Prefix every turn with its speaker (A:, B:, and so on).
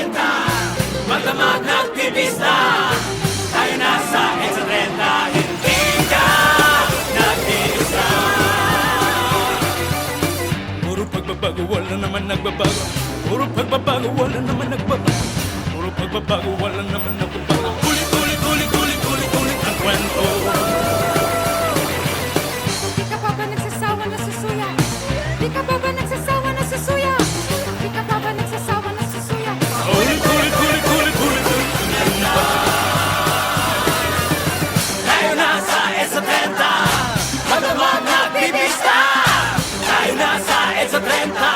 A: 40 Magdamag nagpipista Tayo nasa EDSA 30 Hindi ka Puro pagbabago, wala naman nagbabago. Puro pagbabago, wala naman nagbabago. Puro pagbabago, wala naman nagbabago. Ulit, ulit, ulit, ulit, ulit, ulit ang kwento.
B: Di ka pa ba nagsasawa na susuya? Di ka pa ba
A: renta.